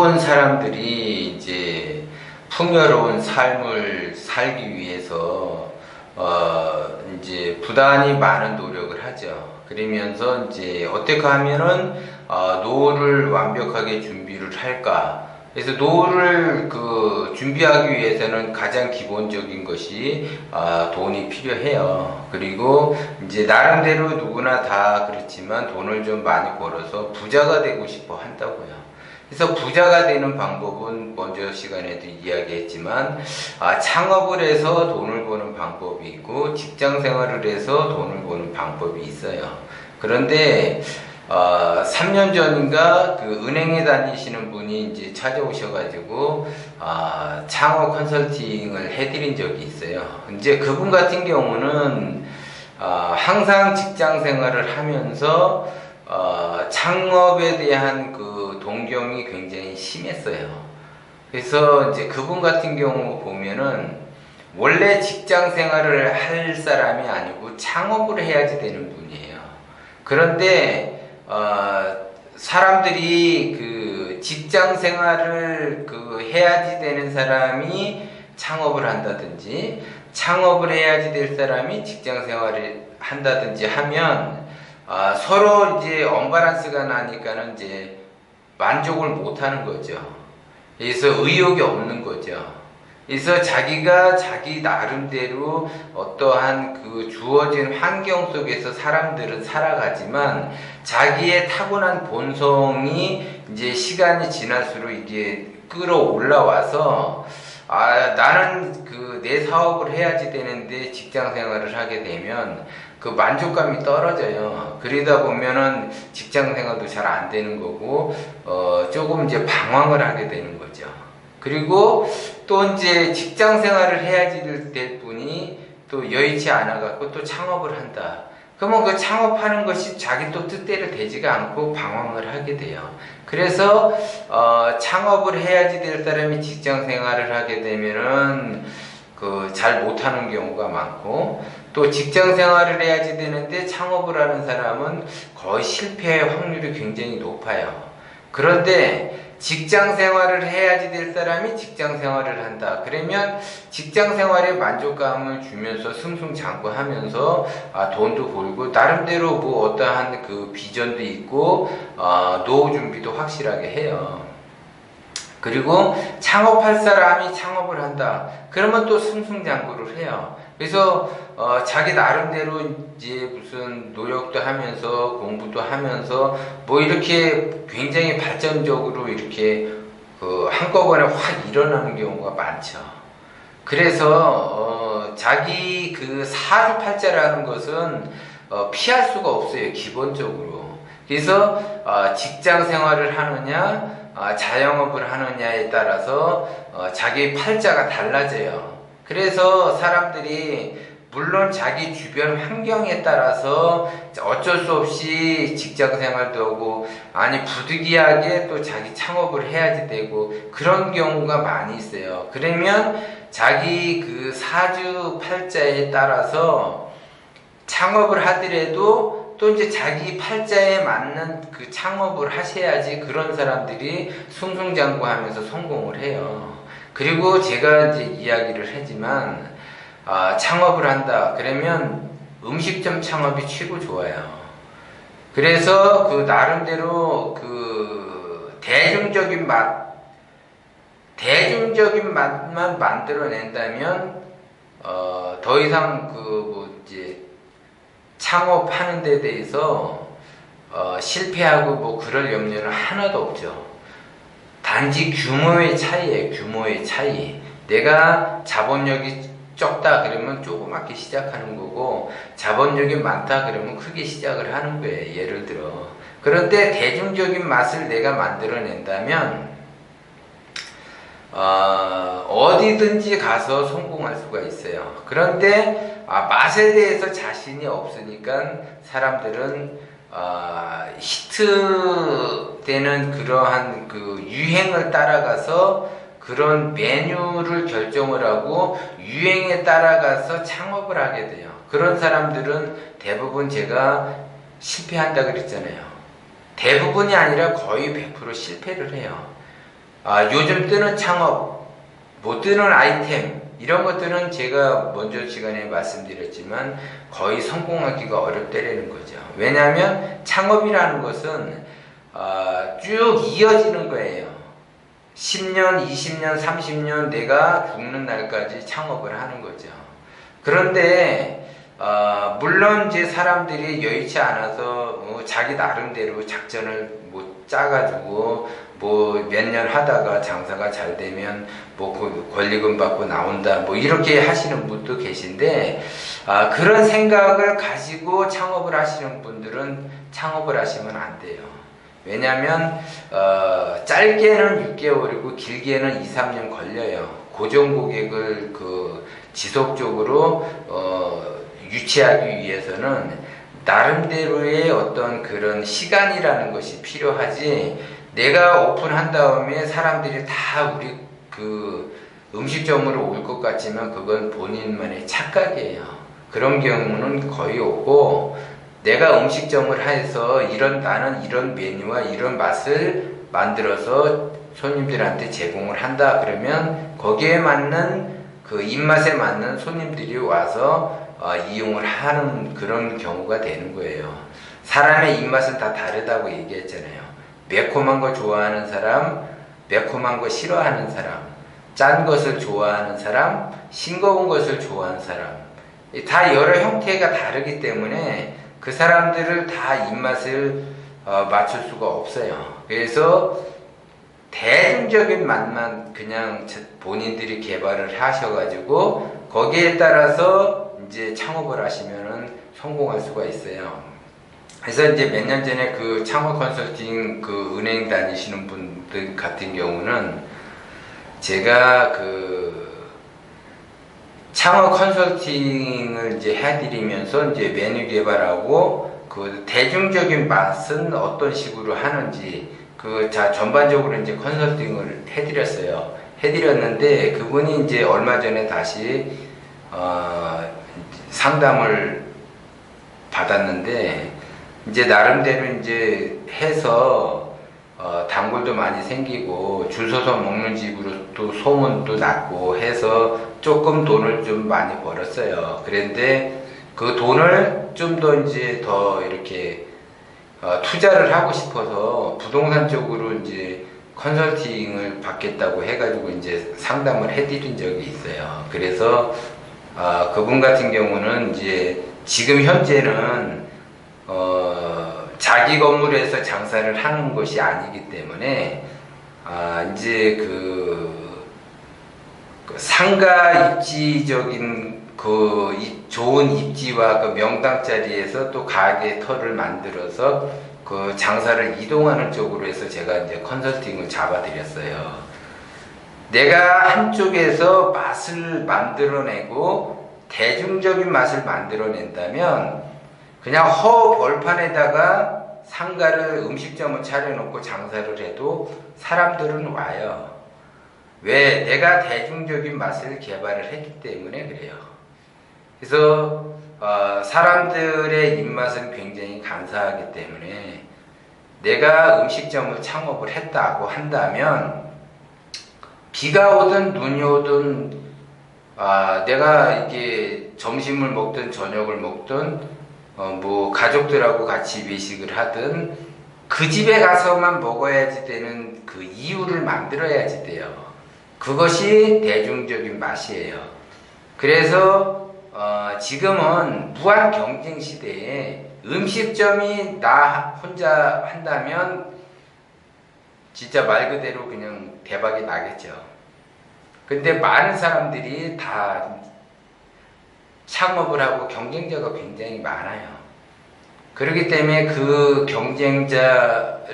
대부분 사람들이 이제 풍요로운 삶을 살기 위해서 어 이제 부단히 많은 노력을 하죠. 그러면서 이제 어떻게 하면은 어 노후를 완벽하게 준비를 할까? 그래서 노후를 그 준비하기 위해서는 가장 기본적인 것이 아, 돈이 필요해요. 그리고 이제 나름대로 누구나 다 그렇지만 돈을 좀 많이 벌어서 부자가 되고 싶어 한다고요. 그래서 부자가 되는 방법은 먼저 시간에도 이야기했지만 아, 창업을 해서 돈을 버는 방법이 있고 직장 생활을 해서 돈을 버는 방법이 있어요. 그런데 어, 3년 전인가 그 은행에 다니시는 분이 이제 찾아오셔가지고 아, 창업 컨설팅을 해드린 적이 있어요. 이제 그분 같은 경우는 아, 항상 직장 생활을 하면서 어, 창업에 대한 그 동경이 굉장히 심했어요. 그래서 이제 그분 같은 경우 보면은 원래 직장 생활을 할 사람이 아니고 창업을 해야지 되는 분이에요. 그런데 어, 사람들이 그 직장 생활을 그 해야지 되는 사람이 창업을 한다든지 창업을 해야지 될 사람이 직장 생활을 한다든지 하면 아, 서로 이제 언바란스가 나니까는 이제 만족을 못 하는 거죠. 그래서 의욕이 없는 거죠. 그래서 자기가 자기 나름대로 어떠한 그 주어진 환경 속에서 사람들은 살아가지만 자기의 타고난 본성이 이제 시간이 지날수록 이게 끌어올라와서 아 나는 그 내 사업을 해야지 되는데 직장 생활을 하게 되면 그 만족감이 떨어져요. 그러다 보면은 직장 생활도 잘 안 되는 거고 어 조금 이제 방황을 하게 되는 거죠. 그리고 또 이제 직장 생활을 해야지 될 분이 또 여의치 않아 갖고 또 창업을 한다. 그러면 그 창업하는 것이 자기 또 뜻대로 되지가 않고 방황을 하게 돼요. 그래서 어, 창업을 해야지 될 사람이 직장 생활을 하게 되면은 그 잘 못하는 경우가 많고 또 직장 생활을 해야지 되는데 창업을 하는 사람은 거의 실패할 확률이 굉장히 높아요. 그런데 직장 생활을 해야지 될 사람이 직장 생활을 한다. 그러면 직장 생활에 만족감을 주면서 승승장구 하면서 아, 돈도 벌고 나름대로 뭐 어떠한 그 비전도 있고 아, 노후 준비도 확실하게 해요. 그리고 창업할 사람이 창업을 한다. 그러면 또 승승장구를 해요. 그래서 어, 자기 나름대로 이제 무슨 노력도 하면서 공부도 하면서 뭐 이렇게 굉장히 발전적으로 이렇게 그 한꺼번에 확 일어나는 경우가 많죠. 그래서 어, 자기 그 사주팔자라는 것은 어, 피할 수가 없어요. 기본적으로. 그래서 어, 직장 생활을 하느냐 어, 자영업을 하느냐에 따라서 어, 자기 팔자가 달라져요. 그래서 사람들이 물론 자기 주변 환경에 따라서 어쩔 수 없이 직장 생활도 하고 아니 부득이하게 또 자기 창업을 해야지 되고 그런 경우가 많이 있어요. 그러면 자기 그 사주 팔자에 따라서 창업을 하더라도 또 이제 자기 팔자에 맞는 그 창업을 하셔야지 그런 사람들이 승승장구하면서 성공을 해요. 그리고 제가 이제 이야기를 하지만 아, 창업을 한다. 그러면 음식점 창업이 최고 좋아요. 그래서 그 나름대로 그 대중적인 맛, 대중적인 맛만 만들어낸다면 어, 더 이상 그 뭐 이제 창업하는 데 대해서 어, 실패하고 뭐 그럴 염려는 하나도 없죠. 단지 규모의 차이에 규모의 차이. 내가 자본력이 적다 그러면 조그맣게 시작하는 거고 자본력이 많다 그러면 크게 시작을 하는 거예요. 예를 들어. 그런데 대중적인 맛을 내가 만들어낸다면 어, 디든지 가서 성공할 수가 있어요. 그런데 아, 맛에 대해서 자신이 없으니까 사람들은 어, 히트 되는 그러한 그 유행을 따라가서 그런 메뉴를 결정을 하고 유행에 따라가서 창업을 하게 돼요. 그런 사람들은 대부분 제가 실패한다 그랬잖아요. 대부분이 아니라 거의 100% 실패를 해요. 아, 요즘 뜨는 창업, 못 뜨는 아이템 이런 것들은 제가 먼저 시간에 말씀드렸지만 거의 성공하기가 어렵다라는 거죠. 왜냐하면 창업이라는 것은 아, 쭉 이어지는 거예요. 10년, 20년, 30년 내가 죽는 날까지 창업을 하는 거죠. 그런데 어, 물론 이제 사람들이 여의치 않아서 어, 자기 나름대로 작전을 뭐 짜가지고 뭐 몇 년 하다가 장사가 잘 되면 뭐그 권리금 받고 나온다 뭐 이렇게 하시는 분도 계신데 아, 그런 생각을 가지고 창업을 하시는 분들은 창업을 하시면 안 돼요. 왜냐하면 어, 짧게는 6개월이고 길게는 2, 3년 걸려요. 고정 고객을 그 지속적으로 어, 유치하기 위해서는 나름대로의 어떤 그런 시간이라는 것이 필요하지. 내가 오픈한 다음에 사람들이 다 우리 그 음식점으로 올 것 같지만 그건 본인만의 착각이에요. 그런 경우는 거의 없고 내가 음식점을 해서 이런 나는 이런 메뉴와 이런 맛을 만들어서 손님들한테 제공을 한다 그러면 거기에 맞는 그 입맛에 맞는 손님들이 와서 어, 이용을 하는 그런 경우가 되는 거예요. 사람의 입맛은 다 다르다고 얘기했잖아요. 매콤한 거 좋아하는 사람, 매콤한 거 싫어하는 사람, 짠 것을 좋아하는 사람, 싱거운 것을 좋아하는 사람. 다 여러 형태가 다르기 때문에 그 사람들을 다 입맛을 어, 맞출 수가 없어요. 그래서 대중적인 맛만 그냥 본인들이 개발을 하셔가지고 거기에 따라서 이제 창업을 하시면은 성공할 수가 있어요. 그래서 이제 몇 년 전에 그 창업 컨설팅 그 은행 다니시는 분들 같은 경우는 제가 그 창업 컨설팅을 이제 해드리면서 이제 메뉴 개발하고 그 대중적인 맛은 어떤 식으로 하는지 그 자 전반적으로 이제 컨설팅을 해드렸어요. 해드렸는데 그분이 이제 얼마 전에 다시 어 상담을 받았는데 이제 나름대로 이제 해서 어 단골도 많이 생기고 줄 서서 먹는 집으로 또 소문도 났고 해서 조금 돈을 좀 많이 벌었어요. 그런데 그 돈을 좀 더 이제 더 이렇게 어, 투자를 하고 싶어서 부동산 쪽으로 이제 컨설팅을 받겠다고 해가지고 이제 상담을 해드린 적이 있어요. 그래서 아, 그분 같은 경우는 이제 지금 현재는 어, 자기 건물에서 장사를 하는 것이 아니기 때문에 아, 이제 그, 그 상가 입지적인 그 입- 좋은 입지와 그 명당 자리에서 또 가게 터를 만들어서 그 장사를 이동하는 쪽으로 해서 제가 이제 컨설팅을 잡아드렸어요. 내가 한쪽에서 맛을 만들어내고 대중적인 맛을 만들어낸다면 그냥 허 벌판에다가 상가를 음식점을 차려놓고 장사를 해도 사람들은 와요. 왜? 내가 대중적인 맛을 개발을 했기 때문에 그래요. 그래서 어, 사람들의 입맛은 굉장히 간사하기 때문에 내가 음식점을 창업을 했다고 한다면 비가 오든 눈이 오든 아, 내가 이게 점심을 먹든 저녁을 먹든 어, 뭐 가족들하고 같이 외식을 하든 그 집에 가서만 먹어야지 되는 그 이유를 만들어야지 돼요. 그것이 대중적인 맛이에요. 그래서 어, 지금은 무한 경쟁 시대에 음식점이 나 혼자 한다면 진짜 말 그대로 그냥 대박이 나겠죠. 근데 많은 사람들이 다 창업을 하고 경쟁자가 굉장히 많아요. 그렇기 때문에 그 경쟁자를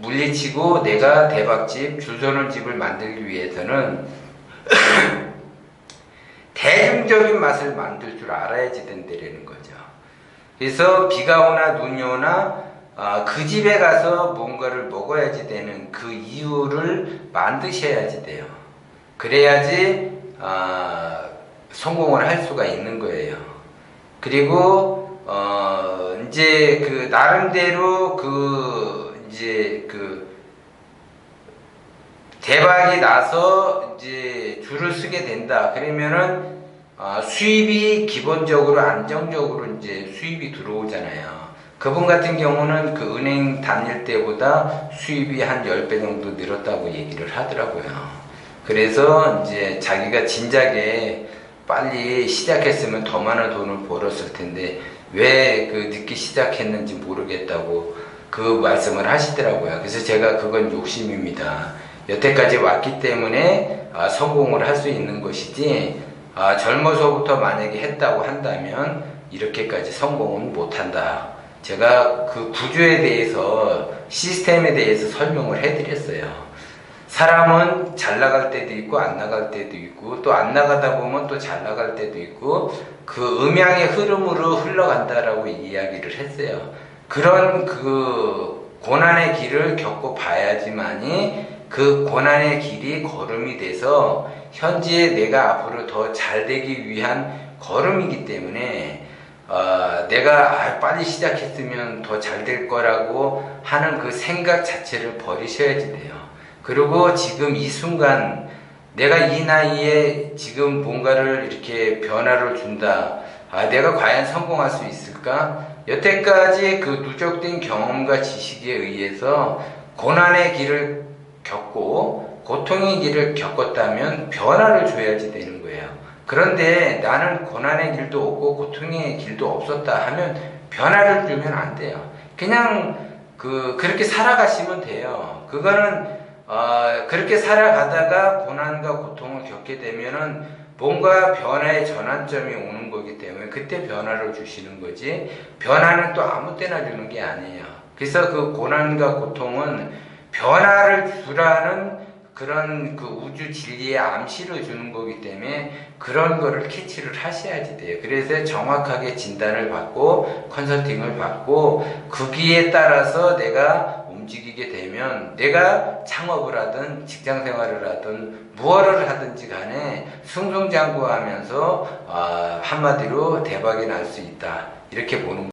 물리치고 내가 대박집, 줄서는 집을 만들기 위해서는 대중적인 맛을 만들 줄 알아야지 된다는 거죠. 그래서 비가 오나 눈이 오나 아, 그 집에 가서 뭔가를 먹어야지 되는 그 이유를 만드셔야지 돼요. 그래야지 아, 성공을 할 수가 있는 거예요. 그리고 어, 이제 그 나름대로 그 이제 그 대박이 나서 이제 줄을 쓰게 된다. 그러면은 아, 수입이 기본적으로 안정적으로 이제 수입이 들어오잖아요. 그분 같은 경우는 그 은행 다닐 때보다 수입이 한 10배 정도 늘었다고 얘기를 하더라고요. 그래서 이제 자기가 진작에 빨리 시작했으면 더 많은 돈을 벌었을 텐데 왜 그 늦게 시작했는지 모르겠다고 그 말씀을 하시더라고요. 그래서 제가 그건 욕심입니다. 여태까지 왔기 때문에 아, 성공을 할 수 있는 것이지 아, 젊어서부터 만약에 했다고 한다면 이렇게까지 성공은 못한다. 제가 그 구조에 대해서 시스템에 대해서 설명을 해드렸어요. 사람은 잘 나갈 때도 있고 안 나갈 때도 있고 또 안 나가다 보면 또 잘 나갈 때도 있고 그 음양의 흐름으로 흘러간다라고 이야기를 했어요. 그런 그 고난의 길을 겪고 봐야지만이 그 고난의 길이 걸음이 돼서 현재 내가 앞으로 더 잘 되기 위한 걸음이기 때문에 어, 내가 아, 빨리 시작했으면 더 잘 될 거라고 하는 그 생각 자체를 버리셔야지 돼요. 그리고 지금 이 순간 내가 이 나이에 지금 뭔가를 이렇게 변화를 준다. 아, 내가 과연 성공할 수 있을까? 여태까지 그 누적된 경험과 지식에 의해서 고난의 길을 겪고 고통의 길을 겪었다면 변화를 줘야지 되는 거예요. 그런데 나는 고난의 길도 없고 고통의 길도 없었다 하면 변화를 주면 안 돼요. 그냥 그 그렇게 살아가시면 돼요. 그거는 어, 그렇게 살아가다가 고난과 고통을 겪게 되면은 뭔가 변화의 전환점이 오는 거기 때문에 그때 변화를 주시는 거지 변화는 또 아무 때나 주는 게 아니에요. 그래서 그 고난과 고통은 변화를 주라는 그런 그 우주 진리의 암시를 주는 거기 때문에 그런 거를 캐치를 하셔야지 돼요. 그래서 정확하게 진단을 받고 컨설팅을 받고 거기에 따라서 내가 움직이게 되면 내가 창업을 하든 직장 생활을 하든 무엇을 하든지 간에 승승장구하면서 아, 한마디로 대박이 날 수 있다. 이렇게 보는